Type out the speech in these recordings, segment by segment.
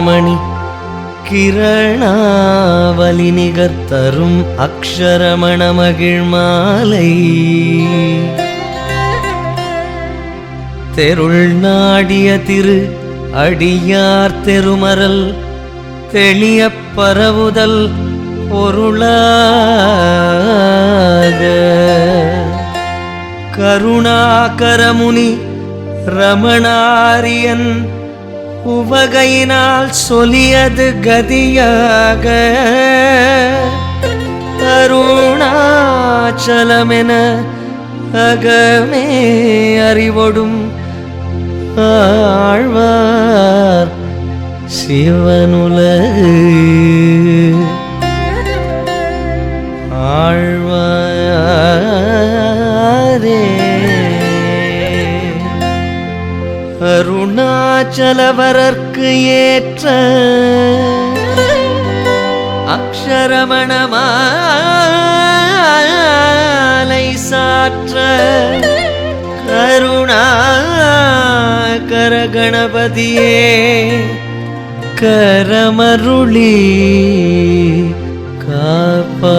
அக்ஷரமணி கிரணாவலி நிகர்த்தரும் அக்ஷரமண மகிழ் மாலை தெருள் நாடிய திரு அடியார் தெருமரல் தெளிய பரவுதல் பொருளாக. கருணாகரமுனி ரமணாரியன் உவகையினால் சொலியது கதியாக. அருணாச்சலமென அகமே அறிவொடும் ஆழ்வார் சிவனுலகு. ஆழ்வார் அருணாச்சலவரர்க்கு ஏற்ற அக்ஷரமணமாலை சாற்ற கருணா கரகணபதியே கரமருளி காப்பா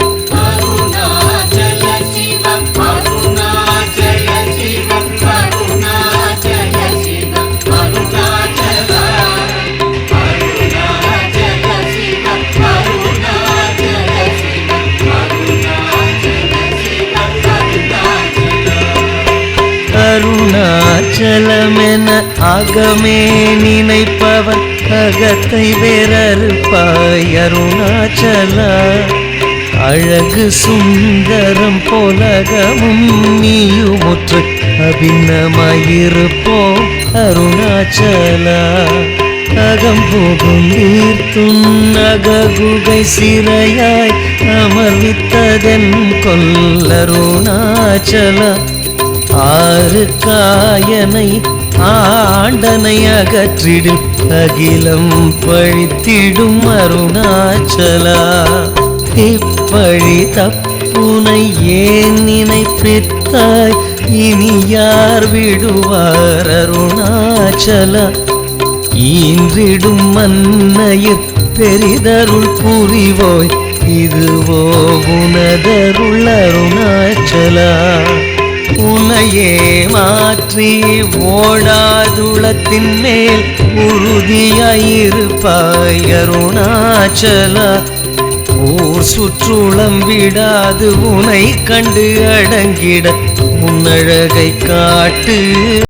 அச்சலமென அகமே நினைப்பவன் அகத்தை வேறறுப்பாய் அருணாச்சலா. அழகு சுந்தரம் போலகமும் நீயுமுற்று அபிநமாயிருப்போம் அருணாச்சலா. அகம் போகும் நீர்த்தும் அககுகை சிறையாய் அமர்வித்ததென் கொல்லருணாச்சலா. ஆறு காயனை ஆண்டனை அகற்றிடும் அகிலம் பழித்திடும் அருணாச்சலா. இப்பழி தப்புனை ஏன் நினைப்பித்தாய்? இனி யார் விடுவார் அருணாச்சலா? ஈன்றிடும் மன்னையில் பெரிதருள் புரிவோய் இதுவோ உனதருள் அருணாச்சலா. உனையே மாற்றி ஓடாதுளத்தின் மேல் உறுதியாயிருப்பாய் அருணாச்சலா. ஊர் சுற்றுளம் விடாது உனை கண்டு அடங்கிட உன்னழகை காட்டு.